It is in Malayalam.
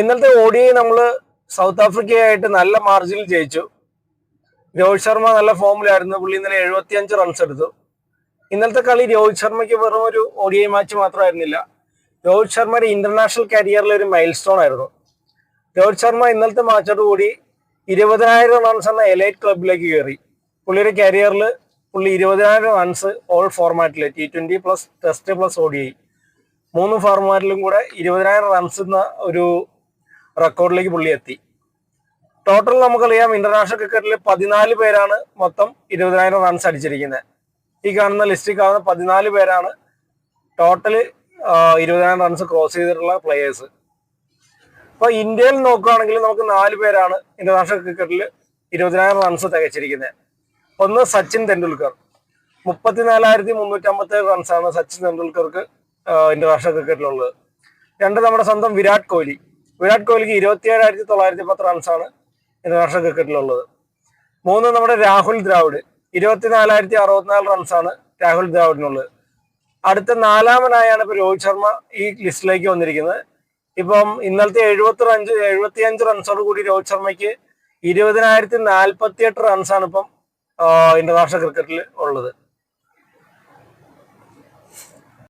ഇന്നലത്തെ ഓടി നമ്മൾ സൗത്ത് ആഫ്രിക്കയായിട്ട് നല്ല മാർജിനിൽ ജയിച്ചു. രോഹിത് ശർമ്മ നല്ല ഫോമിലായിരുന്നു പുള്ളി ഇന്നലെ എഴുപത്തിയഞ്ച് റൺസ് എടുത്തു. ഇന്നലത്തെ കളി രോഹിത് ശർമ്മയ്ക്ക് വെറും ഒരു ഒ മാച്ച് മാത്രമായിരുന്നില്ല. രോഹിത് ശർമ്മയുടെ ഇന്റർനാഷണൽ കരിയറിലെ ഒരു മൈൽ സ്റ്റോൺ ആയിരുന്നു. രോഹിത് ശർമ്മ ഇന്നലത്തെ മാച്ചോടുകൂടി ഇരുപതിനായിരം റൺസ് എന്ന എലൈറ്റ് ക്ലബിലേക്ക് കയറി. പുള്ളിയുടെ കരിയറിൽ പുള്ളി ഇരുപതിനായിരം റൺസ് ഓൾ ഫോർമാറ്റിൽ T twenty plus test plus ഓ മൂന്ന് ഫോർമാറ്റിലും കൂടെ ഇരുപതിനായിരം റൺസ് എന്ന ഒരു റെക്കോർഡിലേക്ക് പുള്ളി എത്തി. ടോട്ടൽ നമുക്കറിയാം ഇന്റർനാഷണൽ ക്രിക്കറ്റിൽ പതിനാല് പേരാണ് മൊത്തം ഇരുപതിനായിരം റൺസ് അടിച്ചിരിക്കുന്നത് ഈ കാണുന്ന ലിസ്റ്റിൽ കാണുന്ന പതിനാല് പേരാണ് ടോട്ടൽ ഇരുപതിനായിരം റൺസ് ക്രോസ് ചെയ്തിട്ടുള്ള പ്ലേയേഴ്സ് അപ്പൊ ഇന്ത്യയിൽ നോക്കുകയാണെങ്കിൽ നമുക്ക് നാല് പേരാണ് ഇന്റർനാഷണൽ ക്രിക്കറ്റിൽ ഇരുപതിനായിരം റൺസ് തികച്ചിരിക്കുന്നത് ഒന്ന് സച്ചിൻ തെണ്ടുൽക്കർ മുപ്പത്തിനാലായിരത്തി മുന്നൂറ്റി അമ്പത്തേഴ് റൺസാണ് സച്ചിൻ തെണ്ടുൽക്കർക്ക് ഇന്റർനാഷണൽ ക്രിക്കറ്റിലുള്ളത് രണ്ട് നമ്മുടെ സ്വന്തം വിരാട് കോഹ്ലി. വിരാട് കോഹ്ലിക്ക് ഇരുപത്തിയേഴായിരത്തി തൊള്ളായിരത്തി പത്ത് റൺസാണ് ഇന്റർനാഷണൽ ക്രിക്കറ്റിലുള്ളത് മൂന്ന് നമ്മുടെ രാഹുൽ ദ്രാവിഡ് ഇരുപത്തിനാലായിരത്തി അറുപത്തിനാല് റൺസാണ് രാഹുൽ ദ്രാവിഡിനുള്ളത്. അടുത്ത നാലാമനായാണ് ഇപ്പൊ രോഹിത് ശർമ്മ ഈ ലിസ്റ്റിലേക്ക് വന്നിരിക്കുന്നത്. ഇപ്പം ഇന്നലത്തെ എഴുപത്തി അഞ്ച് എഴുപത്തി അഞ്ച് റൺസോട് കൂടി രോഹിത് ശർമ്മയ്ക്ക് ഇരുപതിനായിരത്തി നാൽപ്പത്തി എട്ട് റൺസാണ് ഇപ്പം ഇന്റർനാഷണൽ ക്രിക്കറ്റിൽ ഉള്ളത്.